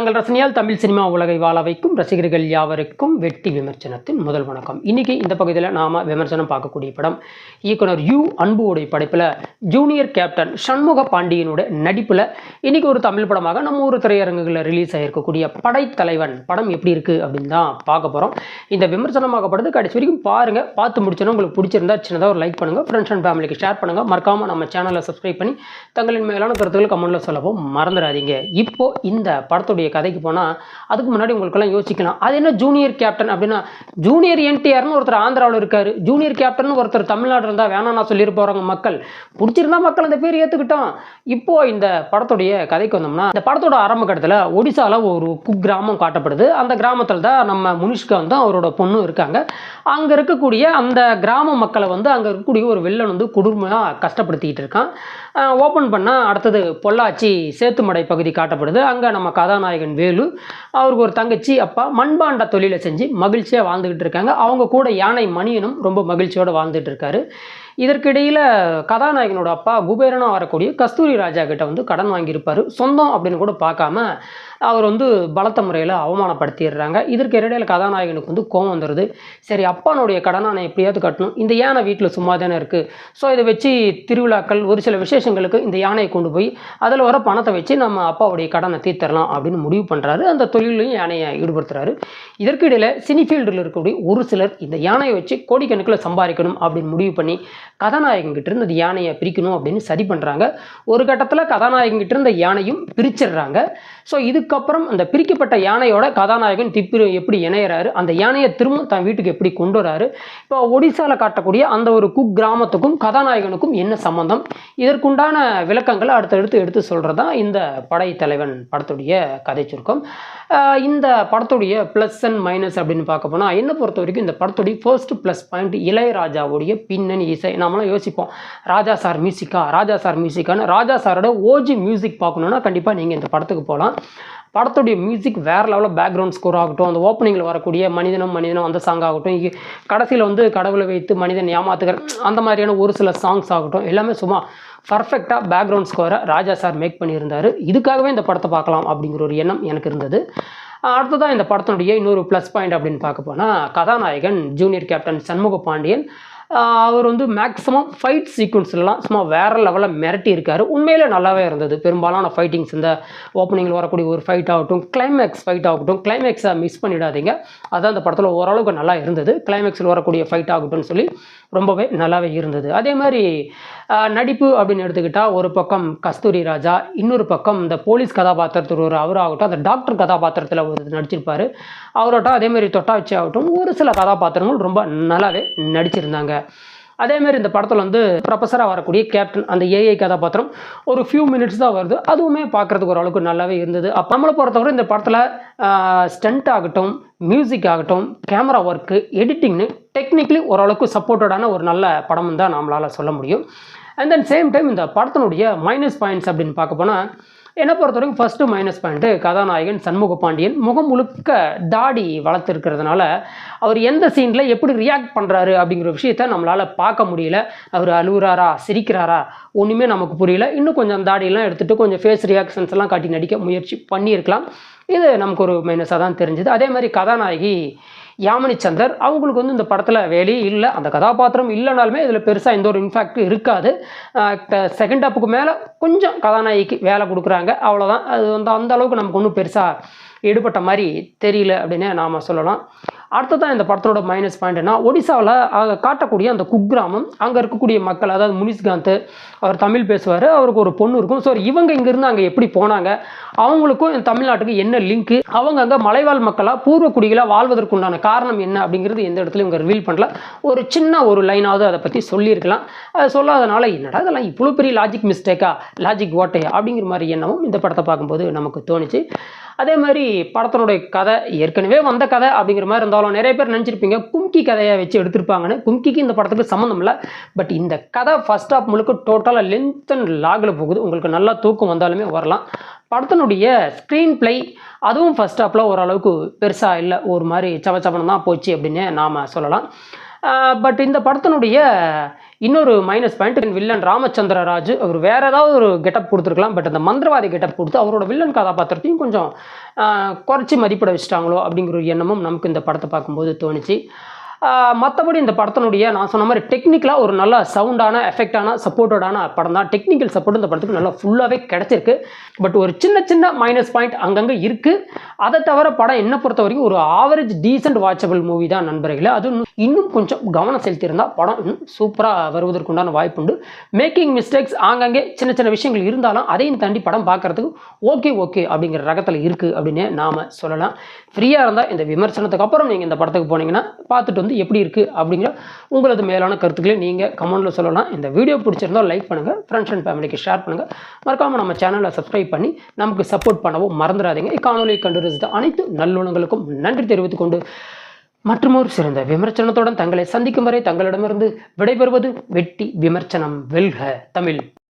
தங்கள் ரசனையால் தமிழ் சினிமா உலகை வாழ வைக்கும் ரசிகர்கள் யாவருக்கும் வெட்டி விமர்சனத்தின் முதல் வணக்கம். இன்னைக்கு இந்த பகுதியில் நாம விமர்சனம் பார்க்கக்கூடிய படம் இயக்குனர் யு அன்புவோடைய படைப்பில் ஜூனியர் கேப்டன் சண்முக பாண்டியனுடைய நடிப்பில் இன்றைக்கி ஒரு தமிழ் படமாக நம்ம ஒரு திரையரங்குகளில் ரிலீஸ் ஆகிருக்கக்கூடிய படைத்தலைவன் படம் எப்படி இருக்குது அப்படின்னு தான் பார்க்க போகிறோம் இந்த விமர்சனமாகப்படுது கடைசி வரைக்கும் பாருங்க பார்த்து முடிச்சோன்னா உங்களுக்கு பிடிச்சிருந்தா சின்னதாக ஒரு லைக் பண்ணுங்கள் ஃப்ரெண்ட்ஸ் அண்ட் ஃபேமிலிக்கு ஷேர் பண்ணுங்கள் மறக்காமல் நம்ம சேனலை சப்ஸ்கிரைப் பண்ணி தங்களின் மேலான கருத்துக்கள் கமெண்ட்டில் சொல்லவும் மறந்துடாதீங்க. இப்போ இந்த படத்துடைய கதைக்கு போனால் அதுக்கு முன்னாடி உங்களுக்கெல்லாம் யோசிக்கலாம். அது என்ன ஜூனியர் கேப்டன் அப்படின்னா ஜூனியர் என்டிஆர்னு ஒருத்தர் ஆந்திராவில் இருக்கார். ஜூனியர் கேப்டன் ஒருத்தர் தமிழ்நாடு இருந்தால் வேணாம் நான் சொல்லிட்டு போகிறாங்க மக்கள். பிடிச்சிருந்தா மக்கள் அந்த பேர் ஏற்றுக்கிட்டோம் இப்போது இந்த படத்துடைய கதைக்கு வந்தோம்னா இந்த படத்தோட ஆரம்ப கட்டத்தில் ஒடிசாவில் ஒரு குக்கிராமம் காட்டப்படுது. அந்த கிராமத்தில் தான் நம்ம முனிஷ்கா வந்து அவரோட பொண்ணும் இருக்காங்க. அங்கே இருக்கக்கூடிய அந்த கிராம மக்களை வந்து அங்கே இருக்கக்கூடிய ஒரு வில்லன் வந்து கொடுமையாக கஷ்டப்படுத்திக்கிட்டு இருக்கான். ஓப்பன் பண்ணால் அடுத்தது பொள்ளாச்சி சேத்துமடை பகுதி காட்டப்படுது. அங்கே நம்ம கதாநாயகன் வேலு. அவருக்கு ஒரு தங்கச்சி அப்பா மண்பாண்ட தொழிலை செஞ்சு மகிழ்ச்சியாக வாழ்ந்துக்கிட்டு இருக்காங்க. அவங்க கூட யானை மணியனும் ரொம்ப மகிழ்ச்சியோடு வாழ்ந்துட்டு இருக்காரு. இதற்கிடையில் கதாநாயகனோட அப்பா குபேரனாக வரக்கூடிய கஸ்தூரி ராஜா கிட்ட வந்து கடன் வாங்கியிருப்பார். சொந்தம் அப்படின்னு கூட பார்க்காம அவர் வந்து பலத்த முறையில் அவமானப்படுத்திடுறாங்க. இதற்கு இடையில கதாநாயகனுக்கு வந்து கோவம் வந்துடுது சரி அப்பானுடைய கடனை நான் எப்படியாவது கட்டணும்? இந்த யானை வீட்டில் சும்மா தானே இருக்குது ஸோ இதை வச்சு திருவிழாக்கள் ஒரு சில விசேஷங்களுக்கு இந்த யானையை கொண்டு போய் அதில் வர பணத்தை வச்சு நம்ம அப்பாவுடைய கடனை தீர்த்தரலாம் அப்படின்னு முடிவு பண்ணுறாரு அந்த தொழிலையும் யானையை ஈடுபடுத்துறாரு. இதற்கு இடையில சினி ஃபீல்டில் இருக்கக்கூடிய ஒரு சிலர் இந்த யானையை வச்சு கோடிக்கணக்கில் சம்பாதிக்கணும் அப்படின்னு முடிவு பண்ணி கதாநாயகன்கிட்ட இருந்து அந்த யானையை பிரிக்கணும் அப்படின்னு சரி பண்ணுறாங்க ஒரு கட்டத்தில் கதாநாயகன் கிட்ட இருந்த யானையும் பிரிச்சிடுறாங்க. ஸோ இதுக்கப்புறம் அந்த பிரிக்கப்பட்ட யானையோட கதாநாயகன் திப்பிரு எப்படி இணையிறாரு? அந்த யானையை திரும்ப தன் வீட்டுக்கு எப்படி கொண்டு வராரு? இப்போ ஒடிசாவில் காட்டக்கூடிய அந்த ஒரு குக் கிராமத்துக்கும் கதாநாயகனுக்கும் என்ன சம்பந்தம்? இதற்குண்டான விளக்கங்களை அடுத்தடுத்து எடுத்து சொல்கிறது தான் இந்த படைத்தலைவன் படத்துடைய கதை சுருக்கம். இந்த படத்துடைய ப்ளஸ் அண்ட் மைனஸ் அப்படின்னு பார்க்க போனால் என்னை பொறுத்த வரைக்கும் இந்த படத்துடைய ஃபர்ஸ்ட் ப்ளஸ் பாயிண்ட் இளையராஜாவுடைய பின்னணி இசை. நாமெல்லாம் யோசிப்போம் ராஜா சார் மியூசிக்கா? ராஜா சார் மியூசிக்கான்னு ராஜா சாரோட ஓஜி மியூசிக் பார்க்கணுன்னா கண்டிப்பாக நீங்கள் இந்த படத்துக்கு போகலாம். படத்துடைய மியூசிக் வேறு லெவலில் பேக்ரவுண்ட் ஸ்கோர் ஆகட்டும் அந்த ஓப்பனிங்கில் வரக்கூடிய மனிதனும் மனிதனும் அந்த சாங் ஆகட்டும் கடைசியில் வந்து கடவுளை வைத்து மனிதன் ஏமாத்துகிற அந்த மாதிரியான ஒரு சில சாங்ஸ் ஆகட்டும் எல்லாமே சும்மா பர்ஃபெக்டாக பேக்ரவுண்ட் ஸ்கோரை ராஜா சார் மேக் பண்ணியிருந்தார். இதுக்காகவே இந்த படத்தை பார்க்கலாம் அப்படிங்கிற ஒரு எண்ணம் எனக்கு இருந்தது. அடுத்ததாக இந்த படத்தினுடைய இன்னொரு ப்ளஸ் பாயிண்ட் அப்படின்னு பார்க்க போனால் கதாநாயகன் ஜூனியர் கேப்டன் சண்முக பாண்டியன் அவர் வந்து மேக்ஸிமம் ஃபைட் சீக்வன்ஸ்லாம் சும்மா வேறு லெவலில் மிரட்டி இருக்கார். உண்மையிலே நல்லாவே இருந்தது. பெரும்பாலான ஃபைட்டிங்ஸ் இந்த ஓப்பனிங்கில் வரக்கூடிய ஒரு ஃபைட் ஆகட்டும் கிளைமேக்ஸ் ஃபைட் ஆகட்டும் கிளைமேக்ஸை மிஸ் பண்ணிடாதீங்க. அதான் அந்த படத்தில் ஓரளவுக்கு நல்லா இருந்தது. கிளைமேக்ஸில் வரக்கூடிய ஃபைட் ஆகட்டும்னு சொல்லி ரொம்பவே நல்லாவே இருந்தது. அதே மாதிரி நடிப்பு அப்படின்னு எடுத்துக்கிட்டால் ஒரு பக்கம் கஸ்தூரி ராஜா இன்னொரு பக்கம் இந்த போலீஸ் கதாபாத்திரத்தில் ஒரு அவராகட்டும் அந்த டாக்டர் கதாபாத்திரத்தில் ஒரு நடிச்சிருப்பார். அவரோட்டம் அதே மாதிரி தொட்டாச்சி ஆகட்டும் ஒரு சில கதாபாத்திரங்கள் ரொம்ப நல்லாவே நடிச்சிருந்தாங்க. அதேமாரி இந்த படத்தில் வந்து ப்ரொஃபஸராக வரக்கூடிய கேப்டன் அந்த ஏஐ கதாபாத்திரம் ஒரு ஃபியூ மினிட்ஸ் தான் வருது. அதுவுமே பார்க்குறதுக்கு ஓரளவுக்கு நல்லாவே இருந்தது. அப்போ நம்மளை பொறுத்தவரை இந்த படத்தில் ஸ்டண்ட் ஆகட்டும் மியூசிக் ஆகட்டும் கேமரா ஒர்க்கு எடிட்டிங்னு டெக்னிக்கலி ஓரளவுக்கு சப்போர்ட்டடான ஒரு நல்ல படம் தான் நம்மளால் சொல்ல முடியும். அண்ட் தென் சேம் டைம் இந்த படத்தினுடைய மைனஸ் பாயிண்ட்ஸ் அப்படின்னு பார்க்க போனால் என்னை பொறுத்த வரைக்கும் ஃபஸ்ட்டு மைனஸ் பாயிண்ட்டு கதாநாயகன் சண்முக பாண்டியன் முகம் முழுக்க தாடி வளர்த்துருக்கிறதுனால அவர் எந்த சீனில் எப்படி ரியாக்ட் பண்ணுறாரு அப்படிங்கிற விஷயத்த நம்மளால் பார்க்க முடியல. அவர் அழுகுறாரா சிரிக்கிறாரா ஒன்றுமே நமக்கு புரியல. இன்னும் கொஞ்சம் தாடியெல்லாம் எடுத்துகிட்டு கொஞ்சம் ஃபேஸ் ரியாக்ஷன்ஸ் எல்லாம் காட்டி நடிக்க முயற்சி பண்ணியிருக்கலாம். இது நமக்கு ஒரு மைனஸாக தான் தெரிஞ்சுது. அதே மாதிரி கதாநாயகி யாமினி சந்தர் அவங்களுக்கு வந்து இந்த படத்தில் வேலையே இல்லை. அந்த கதாபாத்திரம் இல்லைனாலுமே இதில் பெருசாக எந்த ஒரு இன்ஃபேக்ட் இருக்காது. செகண்ட் ஹாப்புக்கு மேலே கொஞ்சம் கதாநாயகிக்கு வேலை கொடுக்குறாங்க. அவ்வளோதான் அது வந்து அந்த அளவுக்கு நமக்கு ஒன்றும் பெருசாக ஈடுபட்ட மாதிரி தெரியல அப்படின்னு நாம் சொல்லலாம். அடுத்ததான் இந்த படத்தோட மைனஸ் பாயிண்ட்னா ஒடிசாவில் காட்டக்கூடிய அந்த குக்கிராமம் அங்கே இருக்கக்கூடிய மக்கள் அதாவது முனிஷ்காந்த் அவர் தமிழ் பேசுவார் அவருக்கு ஒரு பொண்ணு இருக்கும். ஸோ இவங்க இங்கேருந்து அங்கே எப்படி போனாங்க? அவங்களுக்கும் இந்த தமிழ்நாட்டுக்கு என்ன லிங்க்கு அவங்க அங்கே மலைவாழ் மக்களாக பூர்வ குடிகளாக வாழ்வதற்குண்டான காரணம் என்ன அப்படிங்கிறது எந்த இடத்துலையும் இவங்க ரிவீல் பண்ணல. ஒரு சின்ன ஒரு லைனாவது அதை பற்றி சொல்லியிருக்கலாம். அது சொல்லாதனால என்னடா இதெல்லாம் இவ்வளோ பெரிய லாஜிக் மிஸ்டேக்கா லாஜிக் ஓட்டையா அப்படிங்கிற மாதிரி எண்ணமும் இந்த படத்தை பார்க்கும்போது நமக்கு தோணுச்சு. அதே மாதிரி படத்தினுடைய கதை ஏற்கனவே வந்த கதை அப்படிங்கிற மாதிரி இருந்தாலும் நிறைய பேர் நினச்சிருப்பீங்க கும்கி கதையை வச்சு எடுத்திருப்பாங்கன்னு. கும்கிக்கு இந்த படத்துக்கு சம்மந்தம் இல்லை. பட் இந்த கதை ஃபஸ்ட் ஆஃப் முழுக்க டோட்டலாக லென்த் அண்ட் லாகில் போகுது. உங்களுக்கு நல்லா தூக்கம் வந்தாலுமே வரலாம். படத்தினுடைய ஸ்க்ரீன் பிளே அதுவும் ஃபஸ்ட் ஹாப்பில் ஓரளவுக்கு பெருசாக இல்லை. ஒரு மாதிரி சவச்சவனம் தான் போச்சு அப்படின்னு நாம் சொல்லலாம். பட் இந்த படத்தினுடைய இன்னொரு minus point villain Ramachandra Raju அவர் வேறு ஏதாவது ஒரு கெட்டப் கொடுத்துருக்கலாம் பட் அந்த மந்திரவாதி கெட்டப் கொடுத்து அவரோட வில்லன் கதாபாத்திரத்தையும் கொஞ்சம் குறைச்சி மதிப்பிட வச்சுட்டாங்களோ அப்படிங்கிற ஒரு எண்ணமும் நமக்கு இந்த படத்தை பார்க்கும்போது தோணுச்சு. மற்றபடி இந்த படத்தினுடைய நான் சொன்ன மாதிரி டெக்னிக்கலாக ஒரு நல்ல சவுண்டான எஃபெக்டான சப்போர்ட்டடான படம் தான். டெக்னிக்கல் சப்போர்ட் இந்த படத்துக்கு நல்லா ஃபுல்லாகவே கிடச்சிருக்கு. பட் ஒரு சின்ன சின்ன மைனஸ் பாயிண்ட் அங்கங்கே இருக்குது அதை தவிர படம் என்ன பொறுத்த வரைக்கும் ஒரு ஆவரேஜ் டீசென்ட் வாட்சபிள் மூவி தான் நண்பர்களே. அது இன்னும் இன்னும் கொஞ்சம் கவனம் செலுத்தியிருந்தால் படம் இன்னும் சூப்பராக வருவதற்குண்டான வாய்ப்புண்டு மேக்கிங் மிஸ்டேக்ஸ் ஆங்காங்கே சின்ன சின்ன விஷயங்கள் இருந்தாலும் அதையும் தாண்டி படம் பார்க்கறதுக்கு ஓகே ஓகே அப்படிங்கிற ரகத்தில் இருக்குது அப்படின்னு நாம் சொல்லலாம். ஃப்ரீயாக இருந்தால் இந்த விமர்சனத்துக்கு அப்புறம் நீங்கள் இந்த படத்துக்கு போனீங்கன்னா பார்த்துட்டு வந்து வந்து எப்படி இருக்குது அப்படிங்கிற உங்களது மேலான கருத்துக்களை நீங்கள் கமெண்ட்டில் சொல்லலாம். இந்த வீடியோ பிடிச்சிருந்தால் லைக் பண்ணுங்கள் ஃப்ரெண்ட்ஸ் அண்ட் ஃபேமிலிக்கு ஷேர் பண்ணுங்கள் மறக்காமல் நம்ம சேனலை சப்ஸ்கிரைப் பண்ணி நமக்கு சப்போர்ட் பண்ணவும் மறந்துடாதீங்க. இக்காணொலியை கண்டு ரசித்த அனைத்து நல்லுணங்களுக்கும் நன்றி தெரிவித்துக் கொண்டு மற்றுமொரு சிறந்த விமர்சனத்துடன் தங்களை சந்திக்கும் வரை தங்களிடமிருந்து விடைபெறுவது வெட்டி விமர்சனம் வெல்க தமிழ்.